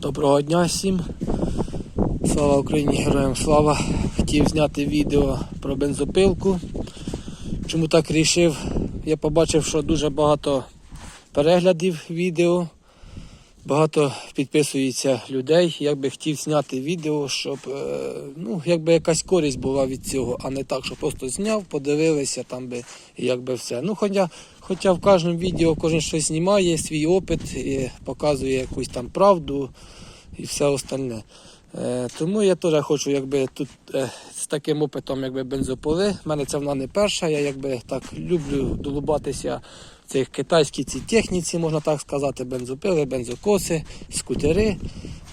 Доброго дня всім. Слава Україні, героям слава. Хотів зняти відео про бензопилку. Чому так рішив? Я побачив, що дуже багато переглядів відео. Багато підписується людей. Я би хотів зняти відео, щоб е, ну, якби якась користь була від цього, а не так, що просто зняв, подивилися там би якби все. Ну, хоча, хоча в кожному відео кожен щось знімає, свій опит і показує якусь там правду і все остальне. Е, тому я теж хочу, якби тут е, з таким опитом, якби бензополи. У мене це вона не перша. Я якби так люблю долубатися в цих китайській цій техніці, можна так сказати, бензопили, бензокоси, скутери.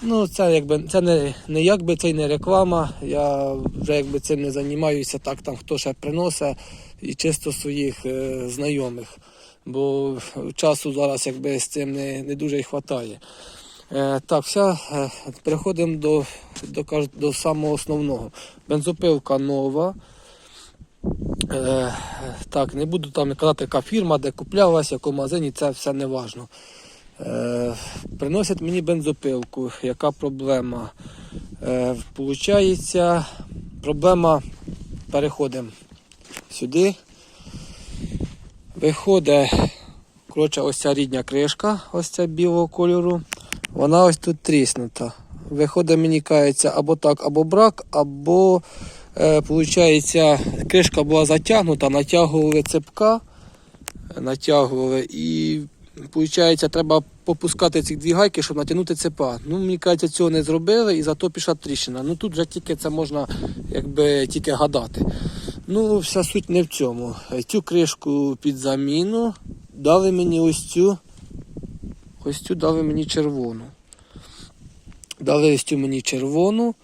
Ну, це якби це не, не якби це не реклама. Я вже якби цим не займаюся, так там хто ще приносить і чисто своїх е, знайомих. Бо часу зараз якби з цим не, не дуже й вистачає. Е, так, все, е, переходимо до, до, до самого основного. Бензопилка нова. Е, так, не буду там казати, яка фірма, де куплялась, в якому магазині, це все не важно. Е, приносять мені бензопилку. Яка проблема? Е, проблема, переходимо сюди. Виходить, коротше, ось ця рідня кришка, ось ця білого кольору. Вона ось тут тріснута. Виходить, мені кається або так, або брак, або е, кришка була затягнута, натягували цепка, натягували і Получається, треба попускати ці дві гайки, щоб натягнути цепа. Ну, мені кажеться, цього не зробили і зато пішла тріщина. Ну тут вже тільки це можна якби тільки гадати. Ну, вся суть не в цьому. Цю кришку під заміну дали мені ось цю. Ось цю дали мені червону. Дали ось цю мені червону,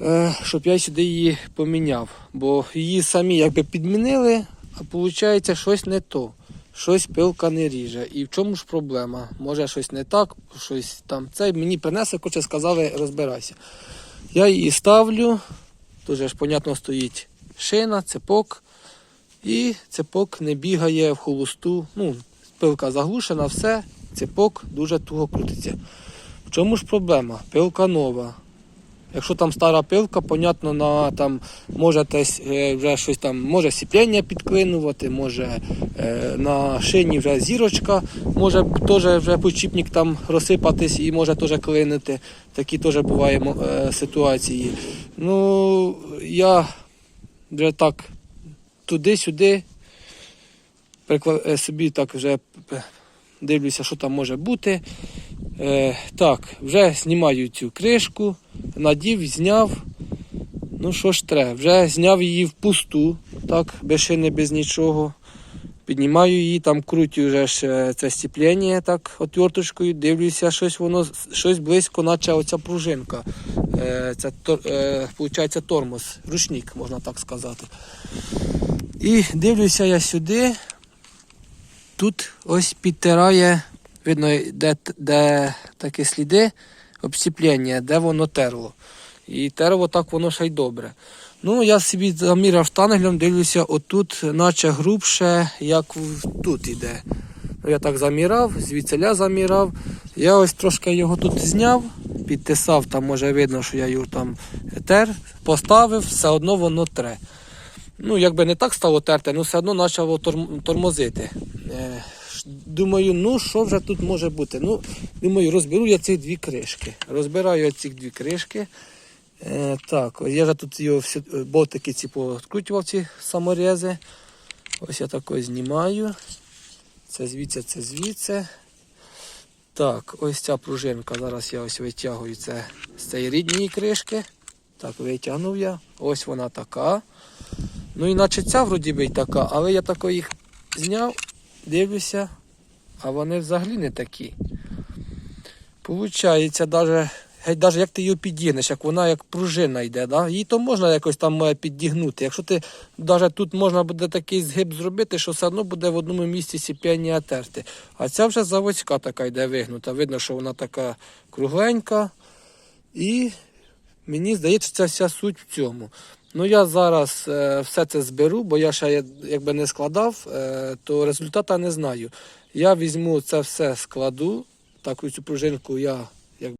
е, щоб я сюди її поміняв. Бо її самі якби підмінили, а виходить щось не то. Щось пилка не ріже. І в чому ж проблема? Може щось не так, щось там. Це мені принесли, хоче сказали, розбирайся. Я її ставлю. Дуже ж, понятно, стоїть шина, цепок. І цепок не бігає в холосту. Ну, пилка заглушена, все, цепок дуже туго крутиться. В чому ж проблема? Пилка нова. Якщо там стара пилка, понятно, на там може десь е, вже щось там, може сіплення підклинувати, може е, на шині вже зірочка, може теж вже почіпник там розсипатись і може теж клинити. Такі теж бувають е, ситуації. Ну, я вже так туди-сюди е, собі так вже е, дивлюся, що там може бути. Е, так, вже знімаю цю кришку, надів, зняв. Ну що ж треба, вже зняв її впусту, так, без шини, без нічого. Піднімаю її, там крутю вже ж це стіплення так, отверточкою, дивлюся, щось воно щось близько, наче оця пружинка. Е, це е, виходить, тормоз, ручник, можна так сказати. І дивлюся я сюди. Тут ось підтирає, видно, де, де такі сліди обсіплення, де воно терло. І терло так воно ще й добре. Ну, я собі заміряв штангелем, дивлюся, отут, наче грубше, як тут іде. Ну, Я так замірав, звідсиля замірав. Я ось трошки його тут зняв, підтисав, там може видно, що я його там тер, поставив, все одно воно тре. Ну, якби не так стало терти, але все одно почало тормозити. Е, Думаю, ну що вже тут може бути? Ну, думаю, розберу я ці дві кришки. Розбираю ці дві кришки. Е, так, я вже тут його всі, е, болтики ці покрутював, ці саморези. Ось я тако знімаю. Це звідси, це звідси. Так, ось ця пружинка. Зараз я ось витягую це з цієї рідньої кришки. Так, витягнув я. Ось вона така. Ну, іначе ця вроді би така, але я тако їх зняв, дивлюся, а вони взагалі не такі. Получається, геть даже як ти її підігнеш, як вона як пружина йде, да? її то можна якось там має підігнути. Якщо ти навіть тут можна буде такий згиб зробити, що все одно буде в одному місці сіп'яння терти. А ця вже заводська така йде вигнута. Видно, що вона така кругленька. І мені здається, ця вся суть в цьому. Ну я зараз е, все це зберу, бо я ще якби не складав, е, то результата не знаю. Я візьму це все складу. таку цю пружинку я